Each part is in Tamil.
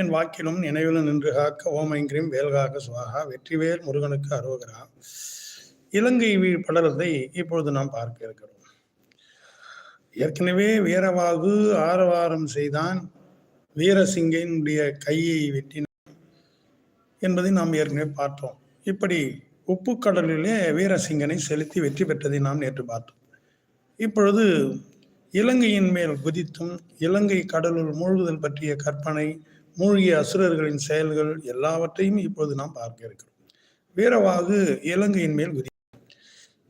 என் வாக்கிலும் நினைவிலும் நின்று காக்க ஓமைங்கிரிம் வேல்காக சுவாகா வெற்றிவேல் முருகனுக்கு அருவகரா இலங்கை வீழ் படலத்தை இப்பொழுது நாம் பார்க்க இருக்கிறோம். ஏற்கனவே வீரவாகு ஆரவாரம் செய்தான் வீரசிங்கனுடைய கையை வெட்டினான் என்பதை நாம் ஏற்கனவே பார்த்தோம். இப்படி உப்புக்கடலிலே வீரசிங்கனை செலுத்தி வெற்றி பெற்றதை நாம் நேற்று பார்த்தோம். இப்பொழுது இலங்கையின் மேல் குதித்தும் இலங்கை கடலுள் மூழ்குதல் பற்றிய கற்பனை மூழ்கிய அசுரர்களின் செயல்கள் எல்லாவற்றையும் இப்பொழுது நாம் பார்க்க இருக்கிறோம். வீரவாகு இலங்கையின் மேல் குதி.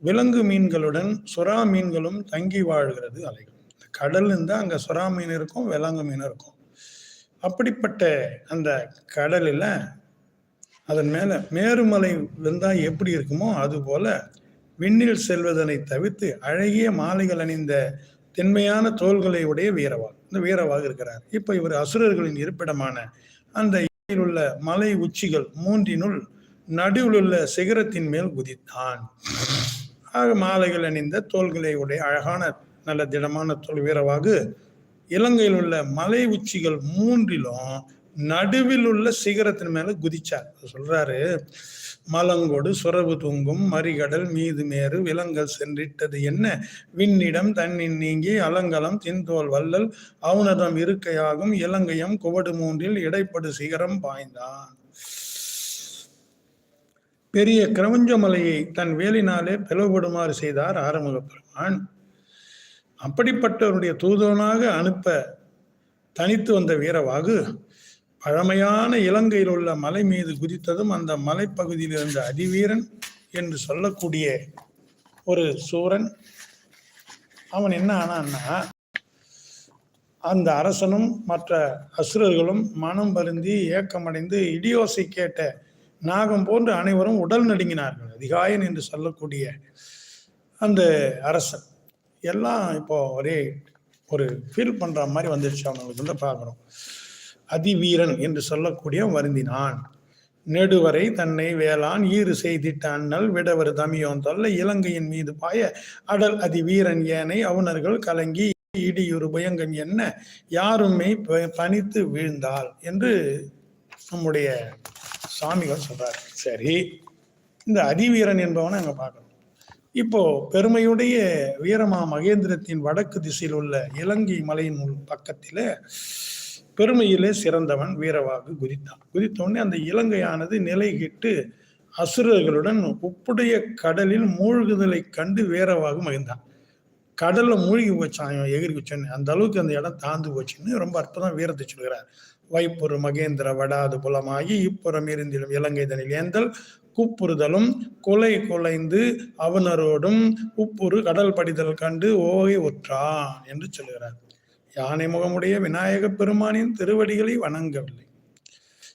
விலங்கு மீன்களுடன் சுறா மீன்களும் தங்கி வாழ்கிறது அலைகள். கடல் இருந்தால் அங்கே சுறா மீன் இருக்கும் விலங்கு மீன் இருக்கும். அப்படிப்பட்ட அந்த கடலில் அதன் மேலே மேருமலை இருந்தால் எப்படி இருக்குமோ அது போல விண்ணில் செல்வதனை தவிர்த்து அழகிய மாலைகள் அணிந்த தென்மையான தோள்களை உடைய வீரவாகு. இந்த வீரவாக இருக்கிறார். இப்போ இவர் அசுரர்களின் இருப்பிடமான அந்த உள்ள மலை உச்சிகள் மூன்றினுள் நடுவில் உள்ள சிகரத்தின் மேல் குதித்தான். ஆக மாலைகள் அணிந்த தோள்களை உடைய அழகான நல்ல திடமான தோல் வீரவாகு இலங்கையில் உள்ள மலை உச்சிகள் மூன்றிலும் நடுவில் உள்ள சிகரத்தின் மேல குதிச்சார். சொல்றாரு மலங்கொடு சுரவு தூங்கும் மறிகடல் மீது மேறு விலங்கல் சென்றிட்டது என்ன? விண்ணிடம் தன்னின் நீங்கி அலங்கலம் தின்தோல் வள்ளல் அவுனதம் இருக்கையாகும் இலங்கையம் குவடு மூன்றில் இடைப்படு சிகரம் பாய்ந்தான். பெரிய கிரவஞ்சமலையை தன் வேலினாலே பிளவுபடுமாறு செய்தார் ஆறுமுக பெருமான். அப்படிப்பட்டவருடைய தூதனாக அனுப்ப தனித்து வந்த வீரவாகு பழமையான இலங்கையில் உள்ள மலை மீது குதித்ததும் அந்த மலைப்பகுதியில் இருந்த அதிவீரன் என்று சொல்லக்கூடிய ஒரு சூரன். அவன் என்ன ஆனான்னா அந்த அரசனும் மற்ற அசுரர்களும் மனம் வருந்தி ஏக்கமடைந்து இடியோசை கேட்ட நாகம் போன்று அனைவரும் உடல் நடுங்கினார்கள். அதிகாயன் என்று சொல்லக்கூடிய அந்த அரசன். எல்லாம் இப்போ ஒரே ஒரு ஃபீல் பண்ற மாதிரி வந்துருச்சு அவங்களுக்கு வந்து பார்க்குறோம் அதிவீரன் என்று சொல்லக்கூடிய வருந்தினான். நெடுவரை தன்னை வேளான் ஈறு செய்திட்ட அண்ணல் விடவர் தமியோன் தொல்ல இலங்கையின் மீது பாய அடல் அதிவீரன் ஏனை அவுணர்கள் கலங்கி இடியுறு பயங்கன் என்ன யாருமே ப- பணித்து வீழ்ந்தாள் என்று நம்முடைய சுவாமிகள் சொல்றார். சரி இந்த அதிவீரன் என்பவனை அங்க பார்க்கணும். இப்போ பெருமையுடைய வீரமா மகேந்திரத்தின் வடக்கு திசையில் உள்ள இலங்கை மலையின் உள் பெருமையிலே சிறந்தவன் வீரவாகு குதித்தான். குதித்தோடனே அந்த இலங்கையானது நிலைகிட்டு அசுரர்களுடன் உப்புடைய கடலில் மூழ்குதலை கண்டு வீரவாகு மகிழ்ந்தான். கடல்ல மூழ்கி போச்சான் எகிரி வச்சோன்னு அந்த அளவுக்கு அந்த இடம் தாழ்ந்து போச்சுன்னு ரொம்ப அற்புதம் வீரத்தை சொல்கிறார் வைப்புறு மகேந்திர வடாது புலமாகி இப்புறம் இருந்திடும் இலங்கை தனில் ஏந்தல் கூப்புறுதலும் கொலை கொலைந்து அவனரோடும் உப்புறு கடல் படிதல் கண்டு ஓகை ஒற்றான் என்று சொல்கிறார் யானை முகமுடைய விநாயகப் பெருமானின் திருவடிகளை வணங்கவில்லை.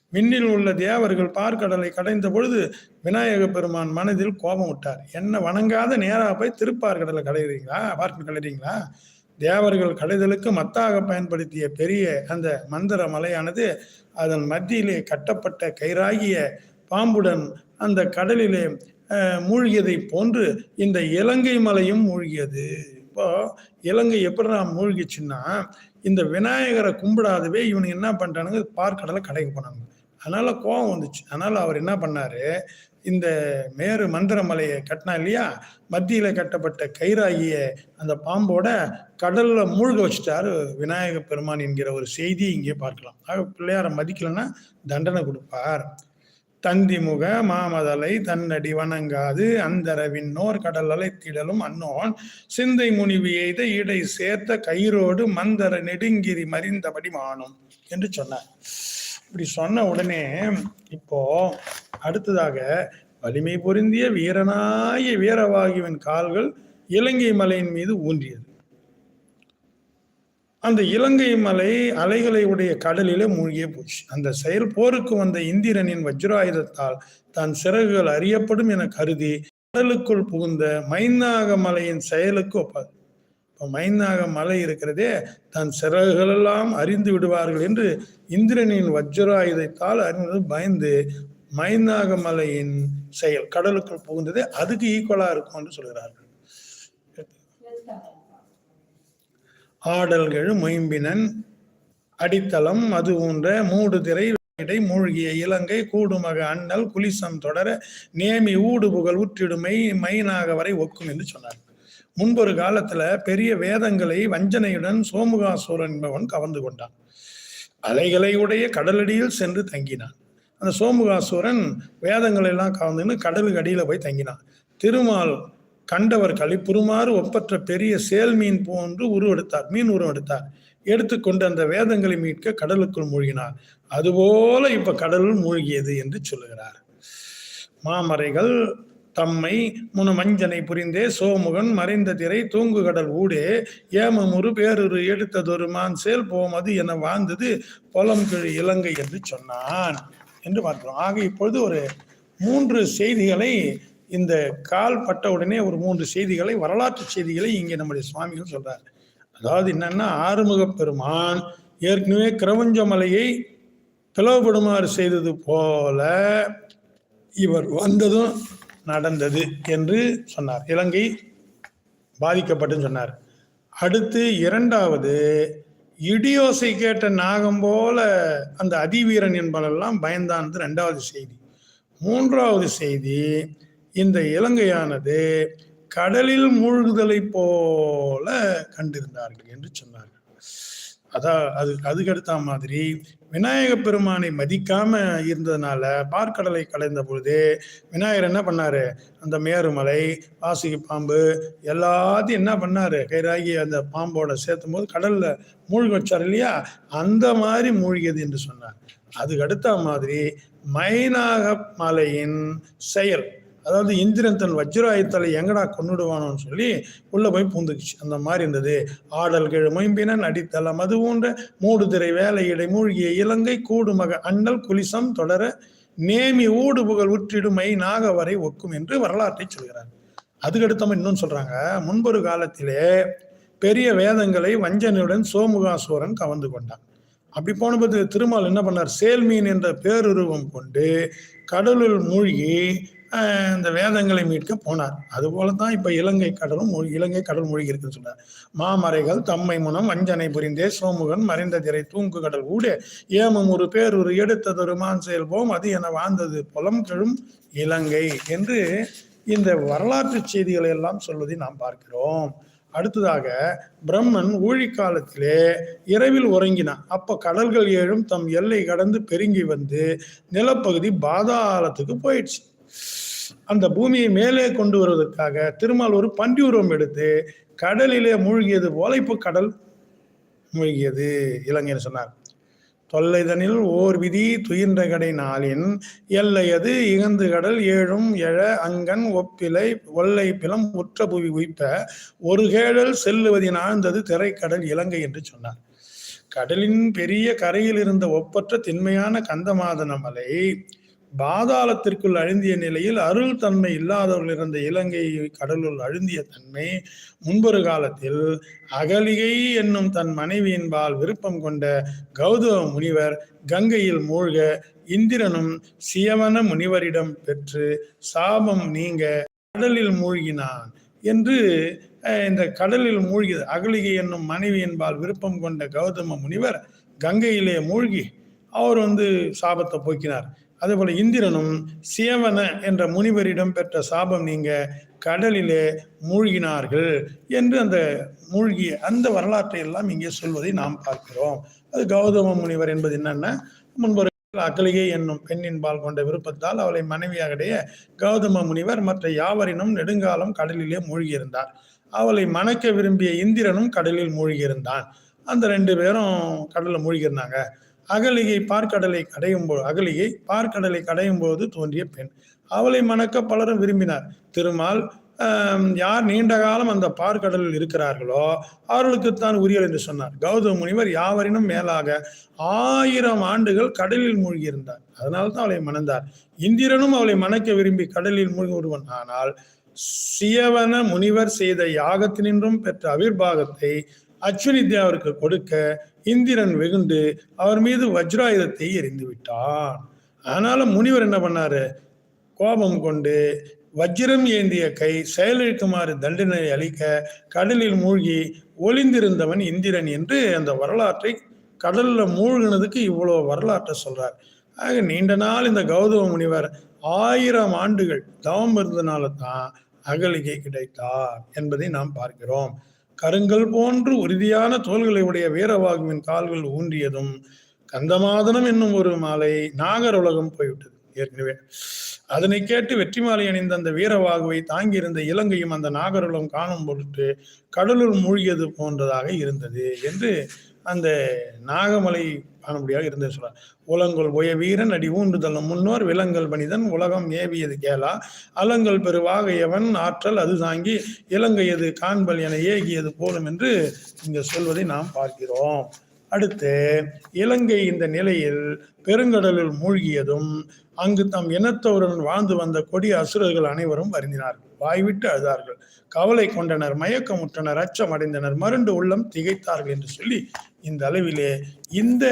விண்ணில் உள்ள தேவர்கள் பார்க்கடலை கடைந்த பொழுது விநாயக பெருமான் மனதில் கோபம் விட்டார். என்ன வணங்காத நேராக போய் திருப்பார்கடலை கடையிறீங்களா? பார்க்க கடையிறீங்களா? தேவர்கள் கடைதலுக்கு மத்தாக பயன்படுத்திய பெரிய அந்த மந்திர மலையானது அதன் மத்தியிலே கட்டப்பட்ட கயிறாகிய பாம்புடன் அந்த கடலிலே மூழ்கியதை போன்று இந்த இலங்கை மலையும் மூழ்கியது. இப்போ இலங்கை எப்படி மூழ்கிச்சுன்னா இந்த விநாயகரை கும்பிடாதவே இவனுக்கு என்ன பண்ணிட்டானுங்க பார்க்கடலை கடைக்கு போனாங்க. அதனால கோபம் வந்துச்சு. அதனால அவர் என்ன பண்ணாரு இந்த மேரு மந்திரமலையை கட்டினா இல்லையா மத்தியில் கட்டப்பட்ட கயிறாகிய அந்த பாம்போட கடல்ல மூழ்க வச்சுட்டாரு விநாயக பெருமான் என்கிற ஒரு செய்தி இங்கே பார்க்கலாம். ஆக பிள்ளையாரை மதிக்கலைன்னா தண்டனை கொடுப்பார். தந்திமுக மாமதலை தன்னடி வணங்காது அந்தர விண்ணோர் கடல் அலைத்திடலும் அன்னோன். சிந்தை முனிவு எய்த இடை சேர்த்த கயிறோடு மந்தர நெடுங்கிரி மறிந்தபடி மானும் என்று சொன்னார். இப்படி சொன்ன உடனே இப்போ அடுத்ததாக வலிமை பொருந்திய வீரனாய வீரவாகிவின் கால்கள் இலங்கை மலையின் மீது ஊன்றியது. அந்த இலங்கை மலை அலைகளை உடைய கடலிலே மூழ்கியே போச்சு. அந்த செயல் போருக்கு வந்த இந்திரனின் வஜ்ராயுதத்தால் தன் சிறகுகள் அறியப்படும் என கருதி கடலுக்குள் புகுந்த மைந்தாக மலையின் செயலுக்கு ஒப்பாது இப்போ மைந்தாக மலை இருக்கிறதே தன் சிறகுகளெல்லாம் அறிந்து விடுவார்கள் என்று இந்திரனின் வஜ்ராயுதத்தால் அறிந்து பயந்து மைந்தாக மலையின் செயல் கடலுக்குள் புகுந்தது அதுக்கு ஈக்குவலாக இருக்கும் என்று சொல்கிறார்கள். ஆடல்கள் மொயம்பினன் அடித்தளம் அது போன்ற மூடு திரை இடை மூழ்கிய இலங்கை கூடுமக அண்ணல் குலிசம் தொடர நேமி ஊடுபுகழ் உற்றிடுமை மைனாக வரை ஒக்கும் என்று சொன்னார். முன்பொரு காலத்துல பெரிய வேதங்களை வஞ்சனையுடன் சோமுகாசூரன் என்பவன் கவர்ந்து கொண்டான். அலைகளை உடைய கடலடியில் சென்று தங்கினான். அந்த சோமுகாசுரன் வேதங்களை எல்லாம் கவர்ந்துன்னு கடலுக்கு அடியில போய் தங்கினான். திருமால் கண்டவர் களிப்புறுமாறு ஒப்பற்ற பெரிய சேல் மீன் போன்று உருவெடுத்தார். மீன் உருவெடுத்தார் எடுத்துக்கொண்டு அந்த வேதங்களை மீட்க கடலுக்குள் மூழ்கினார். அதுபோல இப்ப கடலுள் மூழ்கியது என்று சொல்லுகிறார். மாமறைகள் தம்மை முன மஞ்சனை புரிந்தே சோமுகன் மறைந்த திரை தூங்கு கடல் ஊடே ஏமமுறு பேருரு எடுத்ததொரு மான் சேல் போமது என வாழ்ந்தது பொலம் கிழி இலங்கை என்று சொன்னான். என்று பார்க்கிறோம். ஆக இப்பொழுது ஒரு மூன்று செய்திகளை இந்த கால் பட்ட உடனே ஒரு மூன்று செய்திகளை வரலாற்று செய்திகளை இங்கே நம்முடைய சுவாமிகள் சொல்றாரு. அதாவது என்னன்னா ஆறுமுக பெருமான் ஏற்கனவே கிரவஞ்ச மலையை பிளவுபடுமாறு செய்தது போல இவர் வந்ததும் நடந்தது என்று சொன்னார். இலங்கை பாதிக்கப்பட்டுன்னு சொன்னார். அடுத்து இரண்டாவது இடியோசை கேட்ட நாகம் போல அந்த அதிவீரன் என்பதெல்லாம் பயந்தானது ரெண்டாவது செய்தி. மூன்றாவது செய்தி இந்த இலங்கையானது கடலில் மூழ்குதலை போல கண்டிருந்தார்கள் என்று சொன்னார்கள். அதான் அது அதுக்கு அடுத்த மாதிரி விநாயக பெருமானை மதிக்காம இருந்ததுனால பார்க்கடலை கலைந்த பொழுது விநாயகர் என்ன பண்ணாரு? அந்த மேருமலை வாசுகி பாம்பு எல்லாத்தையும் என்ன பண்ணாரு? கைராகி அந்த பாம்போட சேர்த்தும் போது கடல்ல மூழ்கி வச்சார் இல்லையா? அந்த மாதிரி மூழ்கியது என்று சொன்னார். அதுக்கு அடுத்த மாதிரி மைனாக மலையின் செயல் அதாவது இந்திரன் தன் வஜ்ராயுத்தலை எங்கடா கொண்டுடுவானோன்னு சொல்லி உள்ள போய் பூந்துக்குச்சு. அந்த மாதிரி இருந்தது. ஆடல் கிழ அடித்தளம் அது போன்ற மூடுதிரை வேலையிடை மூழ்கிய இலங்கை கூடுமக அண்டல் குலிசம் தொடர நேமி ஊடு புகழ் உற்றிடுமை நாக வரை ஒக்கும் என்று வரலாற்றை சொல்கிறார். அதுக்கடுத்தவங்க இன்னொன்று இன்னும் சொல்றாங்க. முன்பொரு காலத்திலே பெரிய வேதங்களை வஞ்சனையுடன் சோமுகாசுவரன் கவர்ந்து கொண்டான். அப்படி போனபோது திருமால் என்ன பண்ணார்? சேல்மீன் என்ற பேருருவம் கொண்டு கடலில் மூழ்கி இந்த வேதங்களை மீட்க போனார். அதுபோல தான் இப்போ இலங்கை கடலும் மொழி இலங்கை கடல் மொழிகி இருக்குன்னு சொன்னார் மாமறைகள் தம்மை முனம் வஞ்சனை புரிந்தே சோமுகன் மறைந்த திரை தூங்கு கடல் ஊடே. ஏமம் ஒரு பேரொரு எடுத்ததொரு மான் செயல்போம் அது என வாழ்ந்தது புலம் கெழும் இலங்கை என்று இந்த வரலாற்று செய்திகளை எல்லாம் சொல்வதை நாம் பார்க்கிறோம். அடுத்ததாக பிரம்மன் ஊழிக்காலத்திலே இரவில் உறங்கினான் அப்ப கடல்கள் ஏழும் தம் எல்லை கடந்து பெருங்கி வந்து நிலப்பகுதி பாதாளத்துக்கு போயிடுச்சு. அந்த பூமியை மேலே கொண்டு வருவதற்காக திருமால் ஒரு பண்டியூரம் உருவம் எடுத்து கடலிலே மூழ்கியது போல இப்போ கடல் மூழ்கியது இலங்கைன்னு சொன்னார். தொல்லைதனில் ஓர் விதி துயின்ற கடை நாளின் எல்லையது இகந்து கடல் ஏழும் எழ அங்கன் ஒப்பிலை ஒல்லை பிலம் உற்ற புவி உயிப்ப ஒரு கேழல் செல்லுவதின் ஆழ்ந்தது திரைக்கடல் இலங்கை என்று சொன்னார். கடலின் பெரிய கரையில் இருந்த ஒப்பற்ற திண்மையான கந்தமாதன மலை பாதாளத்திற்குள் அழுந்திய நிலையில் அருள் தன்மை இல்லாதவர்கள் இருந்த இலங்கை கடலுள் அழுந்திய தன்மை முன்பொரு காலத்தில் அகலிகை என்னும் தன் மனைவியின்பால் விருப்பம் கொண்ட கௌதம முனிவர் கங்கையில் மூழ்க இந்திரனும் சியவன முனிவரிடம் பெற்று சாபம் நீங்க கடலில் மூழ்கினான் என்று இந்த கடலில் மூழ்கி அகலிகை என்னும் மனைவியின்பால் விருப்பம் கொண்ட கௌதம முனிவர் கங்கையிலே மூழ்கி அவர் வந்து சாபத்தை போக்கினார். அதேபோல இந்திரனும் சேவன என்ற முனிவரிடம் பெற்ற சாபம் நீங்க கடலிலே மூழ்கினார்கள் என்று அந்த மூழ்கிய அந்த வரலாற்றை எல்லாம் இங்கே சொல்வதை நாம் பார்க்கிறோம். அது கௌதம முனிவர் என்பது என்னன்னா முன்பொரு அகலிகை என்னும் பெண்ணின் பால் கொண்ட விருப்பத்தால் அவளை மனைவியாகடைய கௌதம முனிவர் மற்ற யாவரினும் நெடுங்காலம் கடலிலே மூழ்கியிருந்தார். அவளை மணக்க விரும்பிய இந்திரனும் கடலில் மூழ்கியிருந்தான். அந்த ரெண்டு பேரும் கடலில் மூழ்கியிருந்தாங்க. அகலிகை பார்க்கடலை கடையும் போது அகலிகை பார்க்கடலை கடையும் போது தோன்றிய பெண். அவளை மணக்க பலரும் விரும்பினார். திருமால் யார் நீண்ட காலம் அந்த பார்க்கடலில் இருக்கிறார்களோ அவர்களுக்குத்தான் உரியல் என்று சொன்னார். கௌதம முனிவர் யாவரினும் மேலாக ஆயிரம் ஆண்டுகள் கடலில் மூழ்கியிருந்தார். அதனால தான் அவளை மணந்தார். இந்திரனும் அவளை மணக்க விரும்பி கடலில் மூழ்கி விடுவன் ஆனால் சியவன முனிவர் செய்த யாகத்தினின்றும் பெற்ற அவிர்வாகத்தை அஸ்வினி தேவருக்கு கொடுக்க இந்திரன் வெகுண்டு அவர் மீது வஜ்ராயுதத்தை எறிந்து விட்டான். அதனால முனிவர் என்ன பண்ணாரு? கோபம் கொண்டு வஜ்ரம் ஏந்திய கை செயலிழக்குமாறு தண்டனை அளிக்க கடலில் மூழ்கி ஒளிந்திருந்தவன் இந்திரன் என்று அந்த வரலாற்றை கடல்ல மூழ்கினதுக்கு இவ்வளோ வரலாற்றை சொல்றார். ஆக நீண்ட நாள் இந்த கௌதம முனிவர் ஆயிரம் ஆண்டுகள் தவம் இருந்தனால தான் அகலிகை கிடைத்தார் என்பதை நாம் பார்க்கிறோம். கருங்கல் போன்று உறுதியான தோள்களை உடைய வீரவாகுவின் கால்கள் ஊன்றியதும் கந்தமாதனம் என்னும் ஒரு மாலை நாகர் உலகம் போய்விட்டது. ஏற்கனவே அதனை கேட்டு வெற்றி மாலை அணிந்த அந்த வீரவாகுவை தாங்கியிருந்த இலங்கையும் அந்த நாகருலம் காணும் பொருட்டு கடலுள் மூழ்கியது போன்றதாக இருந்தது என்று அந்த நாகமலை காணும்படியாக இருந்தது சொல்றார். உலங்கொள் உய வீரன் அடி ஊன்றுதலும் முன்னோர் விலங்கல் மனிதன் உலகம் ஏவியது கேளா. அலங்கல் பெருவாக எவன் ஆற்றல் அது தாங்கி இலங்கையது காண்பல் என ஏகியது போலும் என்று இங்க சொல்வதை நாம் பார்க்கிறோம். அடுத்து இலங்கை இந்த நிலையில் பெருங்கடலில் மூழ்கியதும் அங்கு தம் இனத்தவருடன் வாழ்ந்து வந்த கொடிய அசுரர்கள் அனைவரும் வருந்தினார்கள். வாய்விட்டு அழுதார்கள். கவலை கொண்டனர் மயக்கமுற்றனர் அச்சம் அடைந்தனர் மருண்டு உள்ளம் திகைத்தார்கள் என்று சொல்லி இந்த அளவிலே இந்த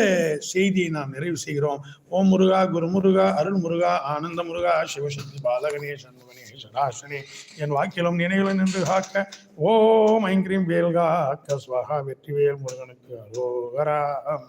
செய்தியை நாம் நிறைவு செய்கிறோம். ஓம் முருகா குரு முருகா அருள் முருகா ஆனந்த முருகா சிவசக்தி பாலகனே சண்முகனே சதாசனே என் வாக்கிலும் நினைவுல நின்று காக்க ஓம் ஐங்கிரீம் வேல்கா காக்க ஸ்வகா வெற்றிவேல் முருகனுக்கு அரோகராம்